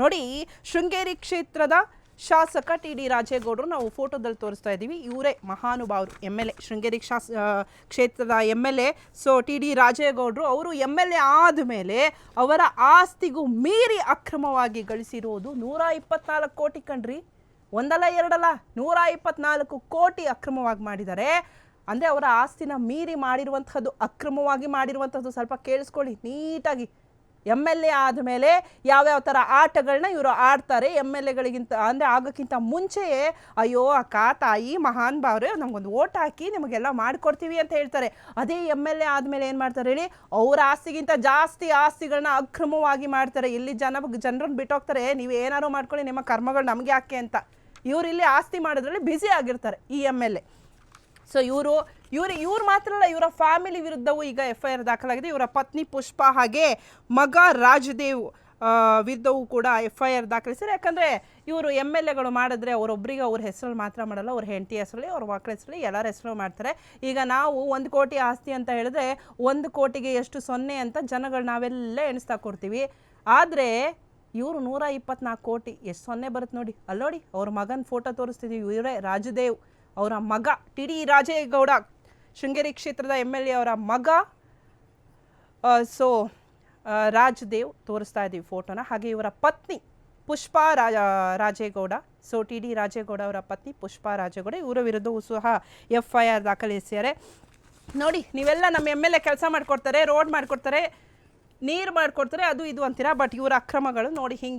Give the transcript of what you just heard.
ನೋಡಿ, ಶೃಂಗೇರಿ ಕ್ಷೇತ್ರದ ಶಾಸಕ ಟಿ ಡಿ ರಾಜೇಗೌಡರು ನಾವು ಫೋಟೋದಲ್ಲಿ ತೋರಿಸ್ತಾ ಇದ್ದೀವಿ. ಇವರೇ ಮಹಾನುಭಾವರು ಎಂ ಎಲ್ ಎ, ಶೃಂಗೇರಿ ಶಾಸ ಕ್ಷೇತ್ರದ M L A. So T D ರಾಜೇಗೌಡರು ಅವರು ಎಂ ಎಲ್ ಎ ಆದಮೇಲೆ ಅವರ ಆಸ್ತಿಗೂ ಮೀರಿ ಅಕ್ರಮವಾಗಿ ಗಳಿಸಿರುವುದು ನೂರ ಇಪ್ಪತ್ನಾಲ್ಕು ಕೋಟಿ ಕಣ್ರಿ. ಒಂದಲ್ಲ, ಎರಡಲ್ಲ, ನೂರ ಇಪ್ಪತ್ನಾಲ್ಕು ಕೋಟಿ ಅಕ್ರಮವಾಗಿ ಮಾಡಿದ್ದಾರೆ. ಅಂದರೆ ಅವರ ಆಸ್ತಿನ ಮೀರಿ ಮಾಡಿರುವಂತಹದ್ದು, ಅಕ್ರಮವಾಗಿ ಮಾಡಿರುವಂಥದ್ದು ಸ್ವಲ್ಪ ಕೇಳಿಸ್ಕೊಳ್ಳಿ, ನೀಟಾಗಿ. ಎಂ ಎಲ್ ಎ ಆದಮೇಲೆ ಯಾವ್ಯಾವ ಥರ ಆಟಗಳನ್ನ ಇವರು ಆಡ್ತಾರೆ. ಎಂ ಎಲ್ ಎಗಳಿಗಿಂತ ಅಂದರೆ ಆಗೋಕ್ಕಿಂತ ಮುಂಚೆಯೇ, ಅಯ್ಯೋ, ಅಕ್ಕ, ತಾಯಿ, ಮಹಾನ್ ಭಾವ್ರೆ, ನಮಗೊಂದು ಓಟ್ ಹಾಕಿ ನಿಮಗೆಲ್ಲ ಮಾಡಿಕೊಡ್ತೀವಿ ಅಂತ ಹೇಳ್ತಾರೆ. ಅದೇ ಎಂ ಎಲ್ ಎ ಆದಮೇಲೆ ಏನು ಮಾಡ್ತಾರೆ ಹೇಳಿ? ಅವ್ರ ಆಸ್ತಿಗಿಂತ ಜಾಸ್ತಿ ಆಸ್ತಿಗಳನ್ನ ಅಕ್ರಮವಾಗಿ ಮಾಡ್ತಾರೆ. ಇಲ್ಲಿ ಜನ ಜನರನ್ನು ಬಿಟ್ಟೋಗ್ತಾರೆ. ನೀವು ಏನಾರು ಮಾಡ್ಕೊಳ್ಳಿ, ನಿಮ್ಮ ಕರ್ಮಗಳು ನಮಗೆ ಯಾಕೆ ಅಂತ. ಇವರಿಲ್ಲಿ ಆಸ್ತಿ ಮಾಡೋದ್ರಲ್ಲಿ ಬ್ಯುಸಿ ಆಗಿರ್ತಾರೆ ಈ ಎಂ ಎಲ್ ಎ ಸೊ ಇವರು ಇವರು, ಇವ್ರು ಮಾತ್ರ ಅಲ್ಲ ಇವರ ಫ್ಯಾಮಿಲಿ ವಿರುದ್ಧವೂ ಈಗ ಎಫ್ ಐ ಆರ್ ದಾಖಲಾಗಿದೆ. ಇವರ ಪತ್ನಿ ಪುಷ್ಪ ಹಾಗೆ ಮಗ ರಾಜದೇವ್ ವಿರುದ್ಧವೂ ಕೂಡ ಎಫ್ ಐ ಆರ್ ದಾಖಲಿಸಿದ್ದಾರೆ. ಯಾಕಂದರೆ ಇವರು ಎಂ ಎಲ್ ಎಗಳು ಮಾಡಿದ್ರೆ ಅವರೊಬ್ಬರಿಗೆ ಅವ್ರ ಹೆಸರಲ್ಲಿ ಮಾತ್ರ ಮಾಡಲ್ಲ, ಅವ್ರ ಹೆಂಡತಿ ಹೆಸರಲ್ಲಿ, ಅವ್ರ ಮಕ್ಕಳ ಹೆಸರಲ್ಲಿ ಎಲ್ಲರ ಹೆಸರು ಮಾಡ್ತಾರೆ. ಈಗ ನಾವು ಒಂದು ಕೋಟಿ ಆಸ್ತಿ ಅಂತ ಹೇಳಿದ್ರೆ ಒಂದು ಕೋಟಿಗೆ ಎಷ್ಟು ಸೊನ್ನೆ ಅಂತ ಜನಗಳು ನಾವೆಲ್ಲ ಎಣಿಸ್ತಾ ಕೊಡ್ತೀವಿ ಆದರೆ ಇವರು ನೂರ ಇಪ್ಪತ್ನಾಲ್ಕು ಕೋಟಿ, ಎಷ್ಟು ಸೊನ್ನೆ ಬರುತ್ತೆ ನೋಡಿ. ಅಲ್ಲೋಡಿ ಅವ್ರ ಮಗನ ಫೋಟೋ ತೋರಿಸ್ತಿದ್ದೀವಿ ಇವರೇ ರಾಜದೇವ್. ಅವರ ಮಗ ಟಿ ಡಿ ರಾಜೇಗೌಡ, ಶೃಂಗೇರಿ ಕ್ಷೇತ್ರದ ಎಂ ಎಲ್ ಎ ಅವರ ಮಗ. ಸೊ ರಾಜದೇವ್ ತೋರಿಸ್ತಾ ಇದ್ದೀವಿ ಫೋಟೋನ. ಹಾಗೆ ಇವರ ಪತ್ನಿ Pushpa Raja Rajegowda. So T D Rajegowda ಅವರ ಪತ್ನಿ ಪುಷ್ಪಾ ರಾಜೇಗೌಡ. ಇವರ ವಿರುದ್ಧವೂ ಸಹ ಎಫ್ ಐ ಆರ್ ದಾಖಲಿಸಿದ್ದಾರೆ. ನೋಡಿ, ನೀವೆಲ್ಲ ನಮ್ಮ ಎಂ ಎಲ್ ಎ ಕೆಲಸ ಮಾಡಿಕೊಡ್ತಾರೆ, ರೋಡ್ ಮಾಡಿಕೊಡ್ತಾರೆ, ನೀರು ಮಾಡಿಕೊಡ್ತಾರೆ, ಅದು ಇದು ಅಂತೀರಾ? ಬಟ್ ಇವರ ಅಕ್ರಮಗಳು ನೋಡಿ ಹಿಂಗೆ.